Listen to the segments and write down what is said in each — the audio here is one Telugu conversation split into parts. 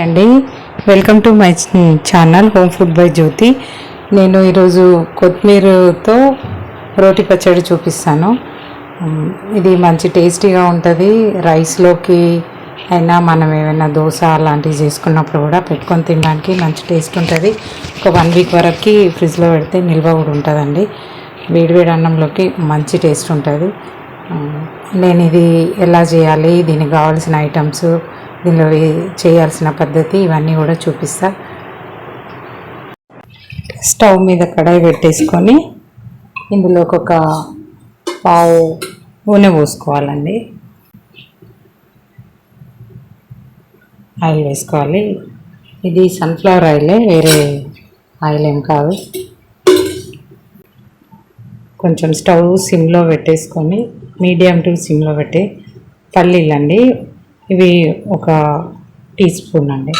అండి. Welcome to my channel home food by Jyothi నేను ఈరోజు కొత్తిమీరతో రోటి పచ్చడి చూపిస్తాను. ఇది మంచి టేస్టీగా ఉంటుంది. రైస్లోకి అయినా మనం ఏమైనా దోశ అలాంటివి చేసుకున్నప్పుడు కూడా పెట్టుకొని తినడానికి మంచి టేస్ట్ ఉంటుంది. ఒక వన్ వీక్ వరకు ఫ్రిడ్జ్లో పెడితే నిల్వ కూడా ఉంటుందండి. వేడివేడి అన్నంలోకి మంచి టేస్ట్ ఉంటుంది. నేను ఇది ఎలా చేయాలి దీనికి కావాల్సిన ఐటమ్స్ దీనిలో చేయాల్సిన పద్ధతి ఇవన్నీ కూడా చూపిస్తా. స్టవ్ మీద కడాయి పెట్టేసుకొని ఇందులోకి ఒక పావు నూనె పోసుకోవాలండి. ఆయిల్ వేసుకోవాలి. ఇది సన్ఫ్లవర్ ఆయిలే వేరే ఆయిల్ ఏం కాదు. కొంచెం స్టవ్ సిమ్లో పెట్టేసుకొని మీడియం టు సిమ్లో పెట్టి పల్లీలండి. ఇవి ఒక టీ స్పూన్ అండి.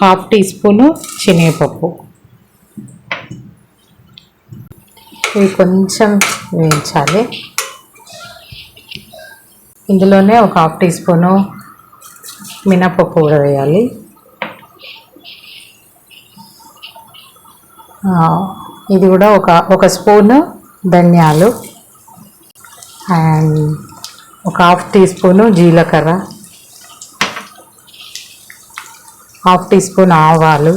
హాఫ్ టీ స్పూను శనగపప్పు. ఇవి కొంచెం వేయించాలి. ఇందులోనే ఒక హాఫ్ టీ స్పూను మినపప్పు కూడా వేయాలి. ఇది కూడా ఒక ఒక స్పూను ధనియాలు. అండ్ ఒక హాఫ్ టీ స్పూను జీలకర్ర హాఫ్ టీ స్పూన్ ఆవాలు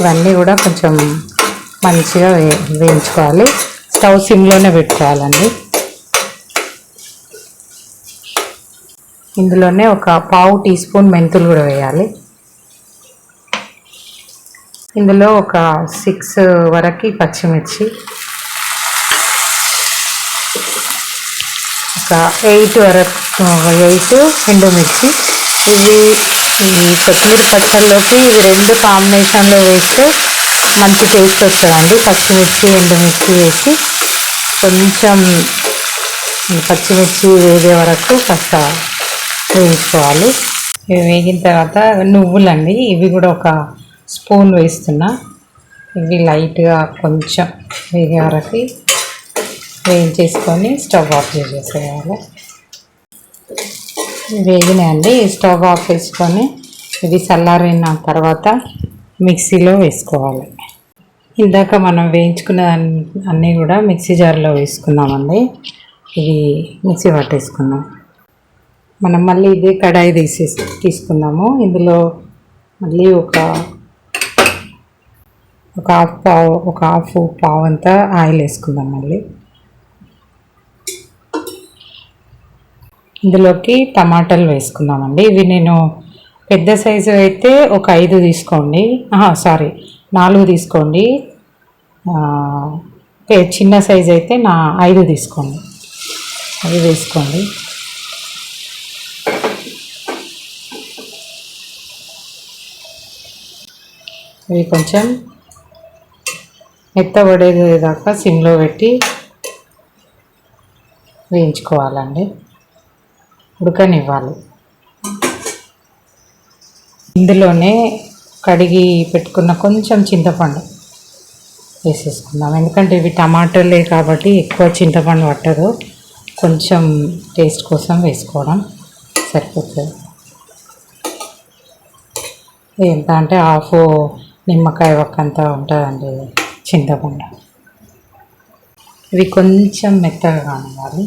ఇవన్నీ కూడా కొంచెం మంచిగా వే వేయించుకోవాలి. స్టవ్ సిమ్లోనే పెట్టుకోవాలండి. ఇందులోనే ఒక పావు టీ స్పూన్ మెంతులు కూడా వేయాలి. ఇందులో ఒక సిక్స్ వరకు పచ్చిమిర్చి ఒక ఎయిట్ వరకు ఎయిట్ ఎండుమిర్చి ఇవి ఈ కొత్తిమీర పచ్చళ్ళలోకి ఇవి రెండు కాంబినేషన్లో వేస్తే మంచి టేస్ట్ వస్తుందండి. పచ్చిమిర్చి ఎండుమిర్చి వేసి కొంచెం పచ్చిమిర్చి వేగే వరకు కాస్త వేయించుకోవాలి. ఇవి వేగిన తర్వాత నువ్వులండి ఇవి కూడా ఒక స్పూన్ వేస్తున్నా. ఇవి లైట్గా కొంచెం వేగే వరకు వేయించేసుకొని స్టవ్ ఆఫ్ చేసేసేయాలి. వేగినాయండి. స్టవ్ ఆఫ్ వేసుకొని ఇవి చల్లారిన తర్వాత మిక్సీలో వేసుకోవాలి. ఇందాక మనం వేయించుకున్న అన్నీ కూడా మిక్సీ జార్లో వేసుకున్నామండి. ఇది మిక్సీ పట్టేసుకున్నాం మనం మళ్ళీ ఇదే కడాయి తీసే తీసుకున్నాము ఇందులో మళ్ళీ ఒక ఒక హాఫ్ పావు ఒక హాఫ్ పావు అంతా ఆయిల్ వేసుకుందాం మళ్ళీ. ఇందులోకి టమాటాలు వేసుకుందామండి. ఇవి నేను పెద్ద సైజు అయితే ఒక ఐదు తీసుకోండి. సారీ నాలుగు తీసుకోండి. చిన్న సైజు అయితే నా ఐదు తీసుకోండి. అవి వేసుకోండి. ఇవి కొంచెం మెత్తబడేదాకా సిమ్లో పెట్టి వేయించుకోవాలండి. ఉడకనివ్వాలి. ఇందులోనే కడిగి పెట్టుకున్న కొంచెం చింతపండు వేసేసుకుందాం. ఎందుకంటే ఇవి టమాటాలే కాబట్టి ఎక్కువ చింతపండు పట్టదు. కొంచెం టేస్ట్ కోసం వేసుకోవడం సరిపోతుంది. ఎంత అంటే హాఫ్ నిమ్మకాయ ఒక్కంత ఉంటుందండి చింతపండు. ఇవి కొంచెం మెత్తగా కానివ్వాలి.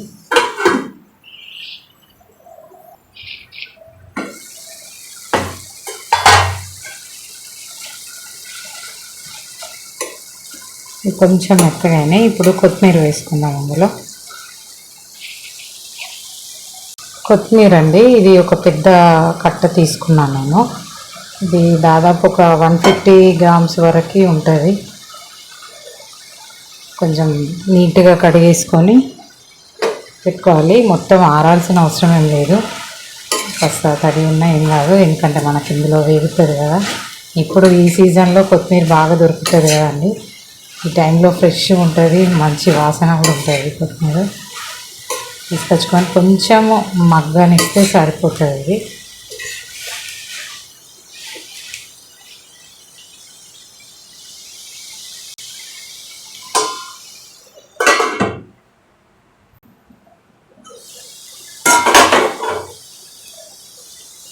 కొంచెం మెత్తగానే ఇప్పుడు కొత్తిమీర వేసుకుందాం అందులో. కొత్తిమీర అండి ఇది ఒక పెద్ద కట్ట తీసుకున్నాను నేను. ఇది దాదాపు ఒక వన్ ఫిఫ్టీ గ్రామ్స్ వరకు ఉంటుంది. కొంచెం నీట్గా కడిగేసుకొని పెట్టుకోవాలి. మొత్తం ఆరాల్సిన అవసరం ఏం లేదు. కాస్త తడి ఉన్నా ఏం కాదు ఎందుకంటే మనకి ఇందులో వేగుతుంది కదా. ఇప్పుడు ఈ సీజన్లో కొత్తిమీర బాగా దొరుకుతుంది కదండి. ఈ టైంలో ఫ్రెష్ ఉంటుంది మంచి వాసన కూడా ఉంటుంది కొత్తిమీర. తీసుకొచ్చుకొని కొంచెము మగ్గనిస్తే సరిపోతుంది.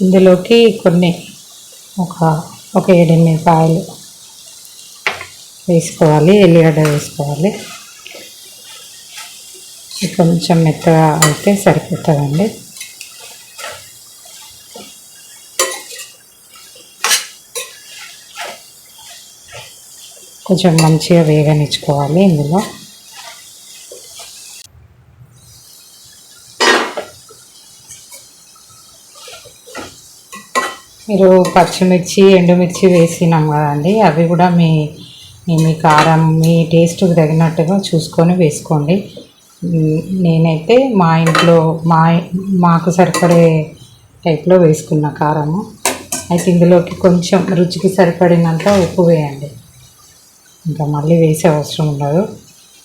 ఇందులోకి కొన్ని ఒక ఒక ఏడెనిమిది కాయలు వేసుకోవాలి ఎల్లిగడ్డ వేసుకోవాలి. కొంచెం మెత్తగా అయితే సరిపోతుందండి. కొంచెం మంచిగా వేగనిచ్చుకోవాలి ఇందులో. మీరు పచ్చిమిర్చి ఎండుమిర్చి వేసినాం కదండి అవి కూడా మీ మీ- కారం మీ టేస్ట్కి తగినట్టుగా చూసుకొని వేసుకోండి. నేనైతే మా ఇంట్లో మా మాకు సరిపడే టైప్లో వేసుకున్న కారము. అయితే ఇందులోకి కొంచెం రుచికి సరిపడినంత ఉప్పు వేయండి. ఇంకా మళ్ళీ వేసే అవసరం ఉండదు.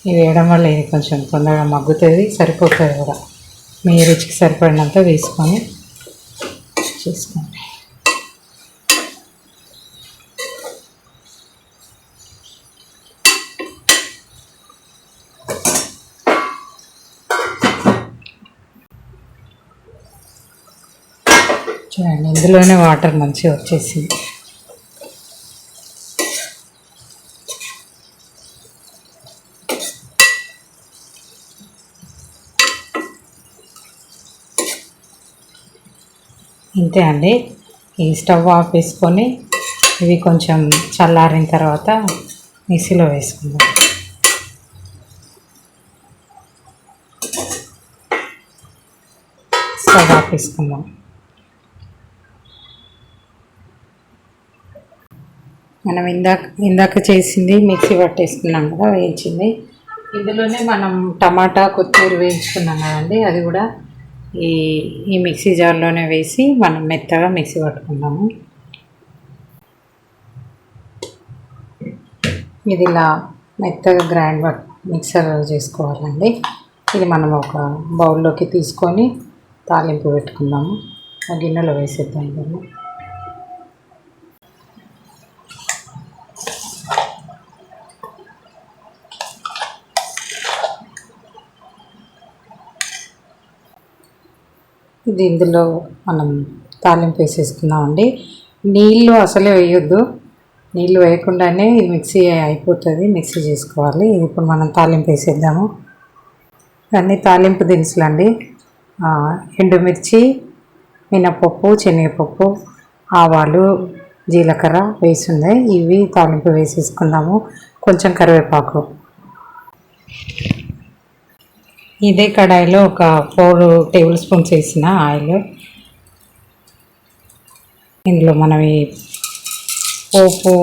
ఇది వేయడం వల్ల ఇది కొంచెం తొందరగా మగ్గుతుంది సరిపోతుంది కూడా. మీ రుచికి సరిపడినంత వేసుకొని చేసుకోండి. చూడండి ఇందులోనే వాటర్ మంచిగా వచ్చేసింది ఇంతే అండి. ఈ స్టవ్ ఆఫ్ వేసుకొని ఇవి కొంచెం చల్లారిన తర్వాత మిక్సీలో వేసుకుందాం. స్టవ్ ఆఫ్ వేసుకుందాం మనం ఇందాక ఇందాక చేసింది మిక్సీ పట్టేసుకున్నాం కదా వేయించింది. ఇందులోనే మనం టమాటా కొత్తిమీర వేయించుకున్నాం కదండి. అది కూడా ఈ ఈ మిక్సీ జార్లోనే వేసి మనం మెత్తగా మిక్సీ పట్టుకున్నాము ఇది ఇలా మెత్తగా గ్రైండ్ మిక్సర్ చేసుకోవాలండి. ఇది మనం ఒక బౌల్లోకి తీసుకొని తాలింపు పెట్టుకుందాము. ఆ గిన్నెలో వేసేద్దాం దీన్ని ఇది ఇందులో మనం తాలింపు వేసేసుకుందామండి. నీళ్ళు అసలే వేయొద్దు. నీళ్ళు వేయకుండానే ఇది మిక్సీ అయిపోతుంది మిక్సీ చేసుకోవాలి. ఇప్పుడు మనం తాలింపు వేసేద్దాము. అన్నీ తాలింపు దినుసులు అండి ఎండుమిర్చి మినపప్పు శనగపప్పు ఆవాలు జీలకర్ర వేసి ఇవి తాలింపు వేసేసుకుందాము. కొంచెం కరివేపాకు. ఇదే కడాయిలో ఒక ఫోర్ టేబుల్ స్పూన్స్ వేసిన ఆయిల్. ఇందులో మనం ఈ పోపు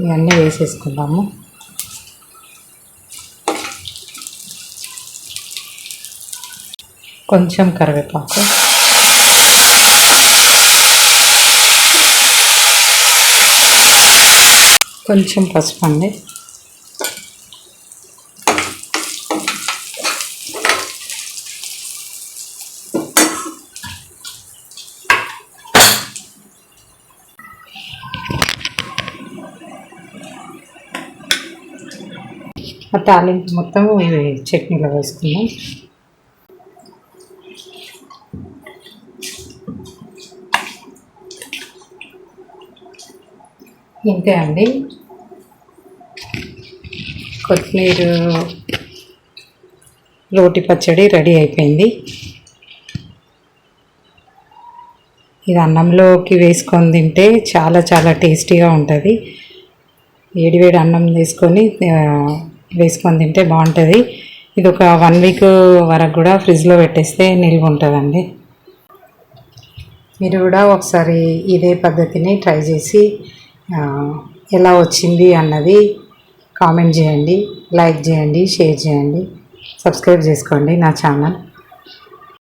ఇవన్నీ వేసేసుకుందాము. కొంచెం కరివేపాకు. కొంచెం పసుపు అండి ఆ తాలింపు మొత్తం చట్నీలో వేసుకుందాం ఇంతే అండి. కొత్తిమీర రోటి పచ్చడి రెడీ అయిపోయింది. ఇది అన్నంలోకి వేసుకొని తింటే చాలా చాలా టేస్టీగా ఉంటుంది. వేడివేడి అన్నం తీసుకొని వేసుకొని తింటే బాగుంటుంది. ఇది ఒక వన్ వీక్ వరకు కూడా ఫ్రిడ్జ్లో పెట్టేస్తే నిల్వ ఉంటుందండి. మీరు కూడా ఒకసారి ఇదే పద్ధతిని ట్రై చేసి ఎలా వచ్చింది అన్నది కామెంట్ చేయండి లైక్ చేయండి షేర్ చేయండి సబ్స్క్రైబ్ చేసుకోండి నా ఛానల్